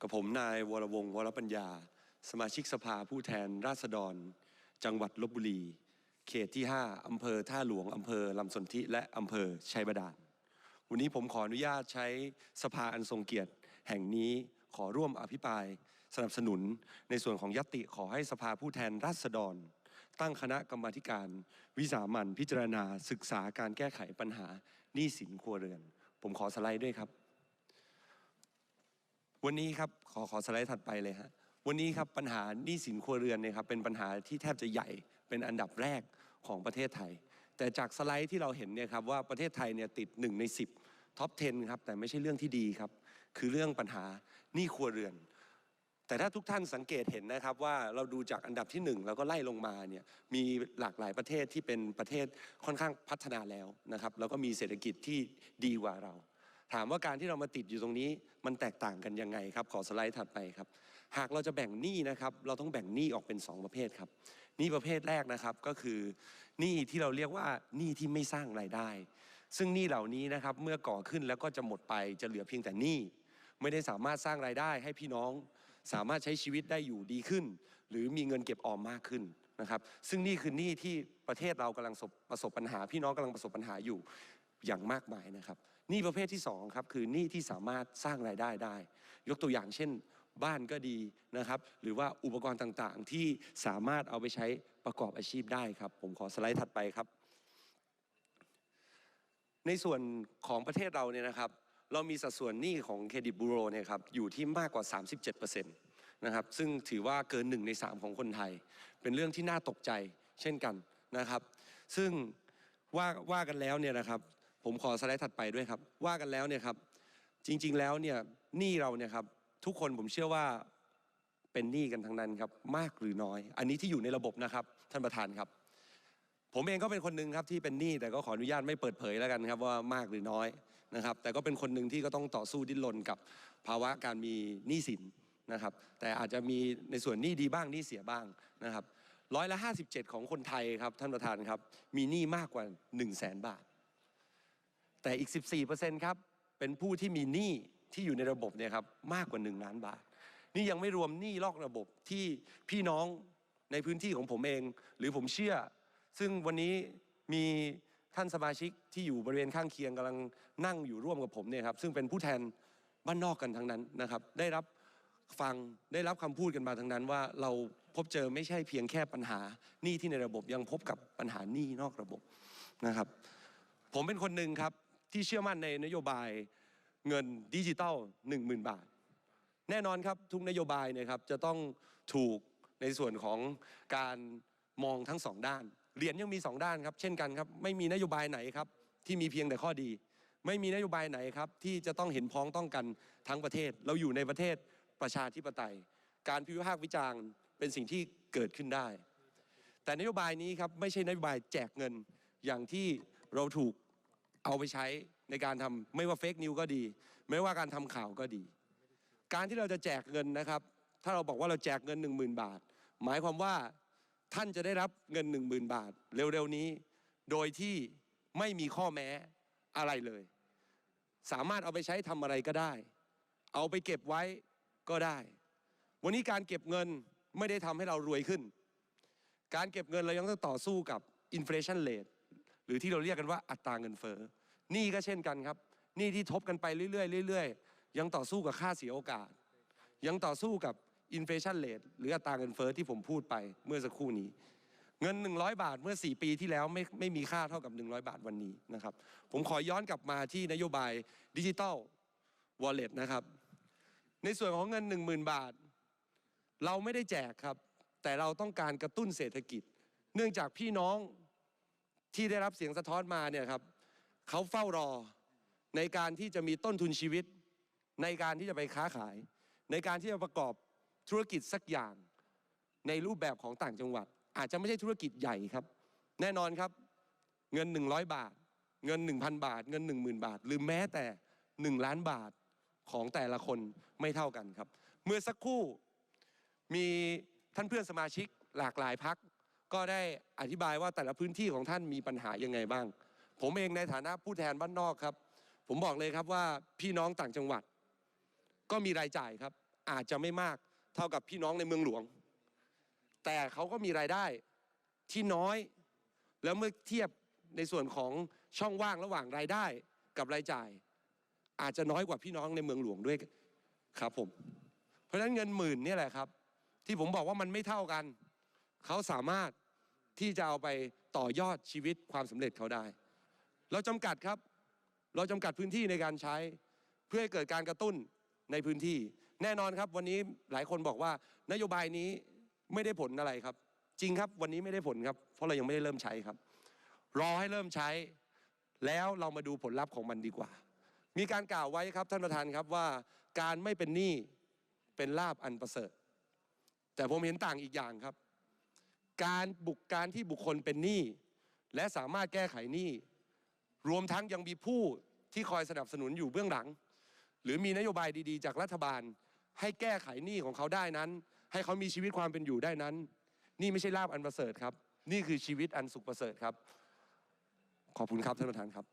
กับผมนายวรวงศ์วรปัญญา สมาชิกสภาผู้แทนราษฎร จังหวัดลบบุรี เขตที่ 5 อำเภอท่าหลวง อำเภอลำสนธิ และอำเภอชัยบาดาล วันนี้ผมขออนุญาตใช้สภาอันทรงเกียรติ แห่งนี้ขอร่วมอภิปราย สนับสนุนในส่วนของยตติขอให้สภาผู้แทนราษฎร ตั้งคณะกรรมาธิการ วิสามันพิจารณาศึกษาการแก้ไขปัญหาหนี้สินครัวเรือน ผมขอสไลด์ด้วยครับ วันนี้ครับขอขอสไลด์ถัดไปเลยฮะวันนี้ครับปัญหาหนี้สินครัวเรือนเนี่ยครับเป็นปัญหาที่แทบจะใหญ่เป็นอันดับแรกของประเทศไทย แต่จากสไลด์ที่เราเห็นเนี่ยครับว่าประเทศไทยเนี่ยติด 1 ใน 10ท็อป 10 ครับ แต่ไม่ใช่เรื่องที่ดีครับ คือเรื่องปัญหาหนี้ครัวเรือน แต่ถ้าทุกท่านสังเกตเห็นนะครับว่าเราดูจากอันดับที่หนึ่งแล้วก็ไล่ลงมาเนี่ยมีหลากหลายประเทศที่เป็นประเทศค่อนข้างพัฒนาแล้วนะครับแล้วก็มีเศรษฐกิจที่ดีกว่าเรา ถามว่าการที่เรามาติดอยู่ตรงนี้ มันแตกต่างกันยังไงครับ ขอสไลด์ถัดไปครับ หากเราจะแบ่งหนี้นะครับ เราต้องแบ่งหนี้ออกเป็น 2 ประเภทครับหนี้ประเภทแรกนะครับก็คือหนี้ที่เราเรียกว่าหนี้ที่ไม่สร้างรายได้ ซึ่งหนี้เหล่านี้นะครับเมื่อก่อขึ้นแล้วก็จะหมดไปจะเหลือเพียงแต่หนี้ไม่ได้สามารถสร้างรายได้ให้พี่น้องสามารถใช้ชีวิตได้อยู่ดีขึ้น หรือมีเงินเก็บออมมากขึ้นนะครับ ซึ่งนี่คือหนี้ที่ประเทศเรากำลังประสบปัญหา พี่น้องกำลังประสบปัญหาอยู่อย่างมากมายนะครับ หนี้ประเภทที่2ครับคือหนี้ที่สามารถสร้างรายได้ได้ ยกตัวอย่างเช่นบ้านก็ดีนะครับ หรือว่าอุปกรณ์ต่างๆ ที่สามารถเอาไปใช้ประกอบอาชีพได้ครับ ผมขอสไลด์ถัดไปครับ ในส่วนของประเทศเราเนี่ยนะครับ เรามีสัดส่วนหนี้ของเครดิตบูโรเนี่ยครับอยู่ที่มากกว่า 37%นะครับซึ่งถือว่าเกิน1ใน 3 ของคนไทย เป็นเรื่องที่น่าตกใจเช่นกันนะครับ ซึ่งว่าว่ากันแล้วเนี่ยนะครับ ผมขอสไลด์ถัดไปด้วยครับ ว่ากันแล้วเนี่ยครับ จริง ๆ แล้วเนี่ยหนี้เราเนี่ยครับทุกคนผมเชื่อว่าเป็นหนี้กันทั้งนั้นครับมากหรือน้อย อันนี้ที่อยู่ในระบบนะครับ ท่านประธานครับ ผมเองก็เป็นคนหนึ่งครับที่เป็นหนี้แต่ก็ขออนุญาตไม่เปิดเผยแล้วกันครับว่ามากหรือน้อยนะครับ แต่ก็เป็นคนหนึ่งที่ก็ต้องต่อสู้ดิ้นรนกับภาวะการมีหนี้สินนะครับ แต่อาจจะมีในส่วนหนี้ดีบ้างหนี้เสียบ้างนะครับร้อยละ57ของคนไทยครับท่านประธานครับ มีหนี้มากกว่า1 0 0 0 0แสนบาท แต่อีก 14%ครับเป็นผู้ที่มีหนี้ที่อยู่ในระบบเนี่ยครับมากกว่า 1 ล้านบาท นี่ยังไม่รวมหนี้ลอกระบบที่พี่น้องในพื้นที่ของผมเอง หรือผมเชื่อ ซึ่งวันนี้มีท่านสมาชิกที่อยู่บริเวณข้างเคียงกำลังนั่งอยู่ร่วมกับผมเนี่ยครับซึ่งเป็นผู้แทนบ้านนอกกันทั้งนั้นนะครับ ได้รับฟังได้รับคำพูดกันมาทั้งนั้นว่าเราพบเจอไม่ใช่เพียงแค่ปัญหาหนี้ที่ในระบบยังพบกับปัญหาหนี้นอกระบบนะครับ ผมเป็นคนหนึ่งครับ ที่เชื่อมั่นในนโยบายเงินดิจิตอล10,000 บาท แน่นอนครับทุกนโยบายเนี่ยครับจะต้องถูกในส่วนของการมองทั้งสองด้านเหรียญยังมีสองด้านครับ เช่นกันครับ ไม่มีนโยบายไหนครับ ที่มีเพียงแต่ข้อดี ไม่มีนโยบายไหนครับ ที่จะต้องเห็นพ้องต้องกันทั้งประเทศ เราอยู่ในประเทศประชาธิปไตย การพิพากษ์วิจารณ์เป็นสิ่งที่เกิดขึ้นได้ แต่นโยบายนี้ครับไม่ใช่นโยบายแจกเงินอย่างที่เราถูก เอาไปใช้ในการทำไม่ว่าเฟกนิวก็ดี ไม่ว่าการทำข่าวก็ดี การที่เราจะแจกเงินนะครับ ถ้าเราบอกว่าเราแจกเงิน 1 0,000 บาท หมายความว่าท่านจะได้รับเงิน 1 0,000 บาท เร็วๆนี้ โดยที่ไม่มีข้อแม้อะไรเลย สามารถเอาไปใช้ทำอะไรก็ได้ เอาไปเก็บไว้ก็ได้ วันนี้การเก็บเงินไม่ได้ทำให้เรารวยขึ้น การเก็บเงินเรายังต้องต่อสู้กับอินฟลชันเลท รือที่เราเรียกกันว่าอัตราเงินเฟ้อนี่ก็เช่นกันครับนี่ที่ทบกันไปเรื่อยๆเรื่อยๆ ยังต่อสู้กับค่าเสียโอกาส ยังต่อสู้กับอินเฟชันเลทหรืออัตราเงินเฟ้อที่ผมพูดไปเมื่อสักครู่นี้ เงิน 100 บาทเมื่อ 4 ปีที่แล้วไม่ไม่มีค่าเท่ากับ 100 บาทวันนี้นะครับผมขอย้อนกลับมาที่นโยบายดิจิตอลวอลเล็ตนะครับในส่วนของเงิน 10,000 บาท เราไม่ได้แจกครับ แต่เราต้องการกระตุ้นเศรษฐกิจ เนื่องจากพี่น้อง ที่ได้รับเสียงสะท้อนมาเนี่ยครับเขาเฝ้ารอในการที่จะมีต้นทุนชีวิต ในการที่จะไปค้าขาย ในการที่จะประกอบธุรกิจสักอย่าง ในรูปแบบของต่างจังหวัด อาจจะไม่ใช่ธุรกิจใหญ่ครับ แน่นอนครับ เงิน 100 บาท เงิน 1,000 บาท เงิน 10,000 บาท หรือแม้แต่ 1 ล้านบาทของแต่ละคนไม่เท่ากันครับ เมื่อสักครู่มีท่านเพื่อนสมาชิกหลากหลายพัก ก็ได้อธิบายว่าแต่ละพื้นที่ของท่านมีปัญหายังไงบ้าง ผมเองในฐานะผู้แทนบ้านนอกครับ ผมบอกเลยครับว่าพี่น้องต่างจังหวัด ก็มีรายจ่ายครับ อาจจะไม่มากเท่ากับพี่น้องในเมืองหลวง แต่เขาก็มีรายได้ที่น้อย แล้วเมื่อเทียบในส่วนของช่องว่างระหว่างรายได้กับรายจ่าย อาจจะน้อยกว่าพี่น้องในเมืองหลวงด้วยครับผม เพราะฉะนั้นเงินหมื่นนี่แหละครับ ที่ผมบอกว่ามันไม่เท่ากัน เขาสามารถ ที่จะเอาไปต่อยอดชีวิตความสำเร็จเขาได้ เราจำกัดครับ เราจำกัดพื้นที่ในการใช้ เพื่อให้เกิดการกระตุ้นในพื้นที่ แน่นอนครับ วันนี้หลายคนบอกว่านโยบายนี้ไม่ได้ผลอะไรครับ จริงครับวันนี้ไม่ได้ผลครับ เพราะเรายังไม่ได้เริ่มใช้ครับ รอให้เริ่มใช้ แล้วเรามาดูผลลัพธ์ของมันดีกว่า มีการกล่าวไว้ครับท่านประธานครับว่าการไม่เป็นหนี้เป็นลาบอันประเสริฐ แต่ผมเห็นต่างอีกอย่างครับ การบุกการที่บุคคลเป็นหนี้และสามารถแก้ไขหนี้รวมทั้งยังมีผู้ที่คอยสนับสนุนอยู่เบื้องหลัง หรือมีนโยบายดีๆ จากรัฐบาล ให้แก้ไขหนี้ของเขาได้นั้น ให้เขามีชีวิตความเป็นอยู่ได้นั้น นี่ไม่ใช่ลาบอันประเสริฐครับ นี่คือชีวิตอันสุขประเสริฐครับ ขอบคุณครับท่านประธานครับ